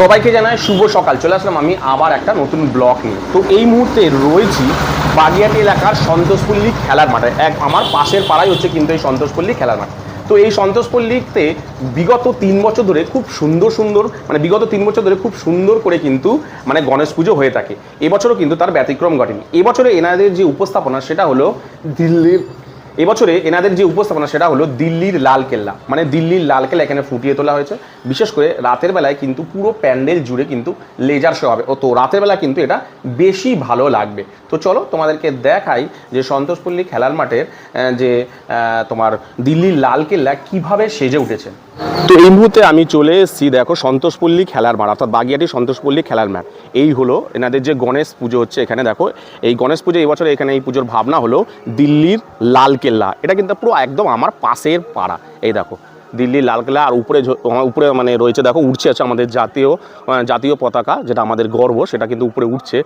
সবাইকে জানাই শুভ সকাল। চলে আসলাম আমি আবার একটা নতুন ব্লগ নিয়ে। তো এই মুহূর্তে রয়েছি বাগিয়াটি এলাকার সন্তোষপল্লী খেলার মাঠে। এক, আমার পাশের পাড়াই হচ্ছে কিন্তু এই সন্তোষপল্লী খেলার মাঠ। তো এই সন্তোষপল্লীতে বিগত তিন বছর ধরে খুব সুন্দর সুন্দর মানে বিগত তিন বছর ধরে খুব সুন্দর করে কিন্তু মানে গণেশ পুজো হয়ে থাকে। এবছরও কিন্তু তার ব্যতিক্রম ঘটেনি। এবছরে এনাদের যে উপস্থাপনা, সেটা হলো দিল্লির এবছরে এনাদের যে উপস্থাপনা সেটা হলো দিল্লির লাল কেল্লা। মানে দিল্লির লাল কেল্লা এখানে ফুটিয়ে তোলা হয়েছে। বিশেষ করে রাতের বেলায় কিন্তু পুরো প্যান্ডেল জুড়ে কিন্তু লেজার শো হবে। ও তো রাতের বেলা কিন্তু এটা বেশি ভালো লাগবে। তো চলো তোমাদেরকে দেখাই যে সন্তোষপল্লী খেলার মাঠের যে তোমার দিল্লির লাল কেল্লা কীভাবে সেজে উঠেছে। তো এই মুহূর্তে আমি চলে এসেছি দেখো সন্তোষপল্লী খেলার মাঠ, অর্থাৎ বাগিয়াটি সন্তোষপল্লী খেলার মাঠ। এই হলো এনাদের যে গণেশ পুজো হচ্ছে এখানে, দেখো। এই গণেশ পুজো এই বছর এখানে এই পুজোর ভাবনা হলো দিল্লির লাল কেল্লা এটা কিন্তু পুরো একদম আমার পাশের পাড়া। এই দেখো দিল্লির লালকেল্লা আর উপরে উপরে মানে রয়েছে দেখো উঠছে আছে আমাদের জাতীয় জাতীয় পতাকা, যেটা আমাদের গর্ব, সেটা কিন্তু উপরে উঠছে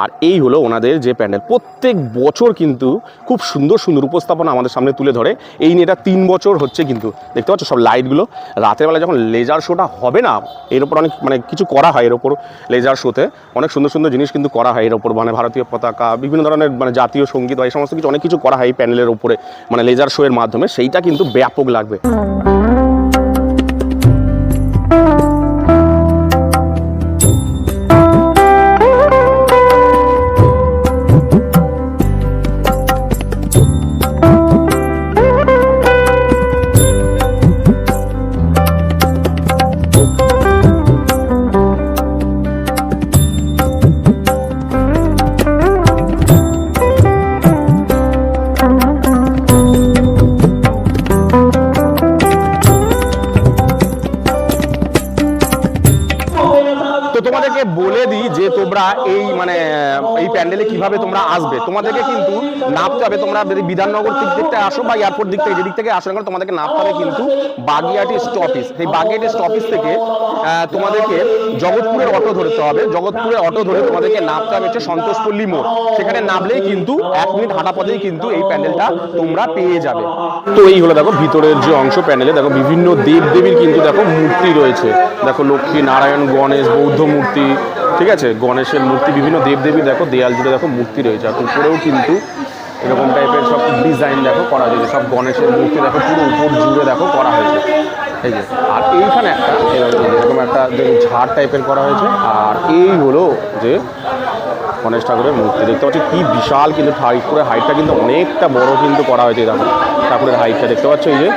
আর এই হলো ওনাদের যে প্যান্ডেল। প্রত্যেক বছর কিন্তু খুব সুন্দর সুন্দর উপস্থাপনা আমাদের সামনে তুলে ধরে। এই নিয়ে এটা তিন বছর হচ্ছে কিন্তু। দেখতে পাচ্ছ সব লাইটগুলো? রাতের বেলা যখন লেজার শোটা হবে না, এর ওপর অনেক মানে কিছু করা হয় এর ওপর লেজার শোতে। অনেক সুন্দর সুন্দর জিনিস কিন্তু করা হয় এর ওপর মানে ভারতীয় পতাকা, বিভিন্ন ধরনের মানে জাতীয় সংগীত বা এই সমস্ত কিছু অনেক কিছু করা হয় এই প্যান্ডেলের ওপরে মানে লেজার শো এর মাধ্যমে। সেইটা কিন্তু ব্যাপক লাগবে। তোমাদেরকে বলে দিই যে তোমরা এই মানে এই প্যান্ডেলে কীভাবে তোমরা আসবে। তোমাদেরকে কিন্তু নামতে হবে। তোমরা যদি বিধাননগর দিক থেকে আসো বা এয়ারপোর্ট দিক থেকে, যেদিক থেকে আসো না তোমাদেরকে নামতে হবে কিন্তু বাগিয়াটি স্টপিস এই বাগিয়াটি স্টপিস থেকে তোমাদেরকে জগৎপুরের অটো ধরতে হবে। জগৎপুরের অটো ধরে তোমাদেরকে নামতে হবে হচ্ছে সন্তোষপল্লী মোড়। সেখানে নামলেই কিন্তু এক মিনিট হাঁটা পথেই কিন্তু এই প্যান্ডেলটা তোমরা পেয়ে যাবে। তো এই হলো দেখো ভিতরের যে অংশ প্যান্ডেলে। দেখো বিভিন্ন দেব দেবীর কিন্তু দেখো মূর্তি রয়েছে। দেখো লক্ষ্মী নারায়ণ, গণেশ, বৌদ্ধ মূর্তি ঠিক আছে? গণেশের মূর্তি, বিভিন্ন দেবদেবী, দেখো, দেয়াল জুড়ে দেখো, মূর্তি রয়েছে। আর উপরেও কিন্তু এরকম টাইপের সব ডিজাইন দেখো, করা হয়েছে। সব গণেশের মূর্তি, দেখো, পুরো উপর জুড়ে, দেখো, করা হয়েছে। এই যে, আর এইখানে একটা, এরকম এরকম একটা যে ঝাড় টাইপের করা হয়েছে। আর এই হলো যে গণেশ ঠাকুরের মূর্তি। দেখতে পাচ্ছি, কি বিশাল কিন্তু করে হাইটটা কিন্তু অনেকটা বড় কিন্তু করা হয়েছে, দেখো, ঠাকুরের হাইটটা দেখতে পাচ্ছ, এই যে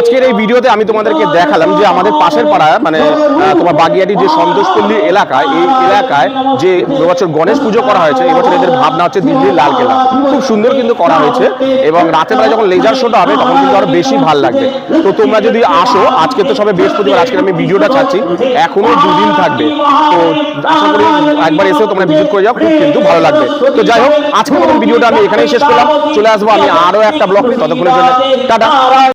আজকের এই ভিডিওতে আমি তোমাদেরকে দেখালাম যে আমাদের পাশের পাড়া মানে তোমার বাগিয়াটি যে সন্তোষপল্লী এলাকায় এই এলাকায় যে এবছর গণেশ পুজো করা হয়েছে, এবছর এদের ভাবনা হচ্ছে দিল্লির লাল কেল্লা খুব সুন্দর কিন্তু করা হয়েছে এবং রাতের বেলা যখন লেজার শোটা হবে, তখন কিন্তু আরও বেশি ভালো লাগবে। তো তোমরা যদি আসো, আজকে তো সবে বৃহস্পতিবার, আজকে আমি ভিডিওটা ছাড়ছি এখনও দুদিন থাকবে। তো আশা করি একবার এসেও তোমরা ভিজিট করে যাও, খুব কিন্তু ভালো লাগবে। তো যাই হোক, আজকের ভিডিওটা আমি এখানেই শেষ করলাম। চলে আসব আমি আরও একটা ব্লগ ততক্ষণের জন্য। টাটা।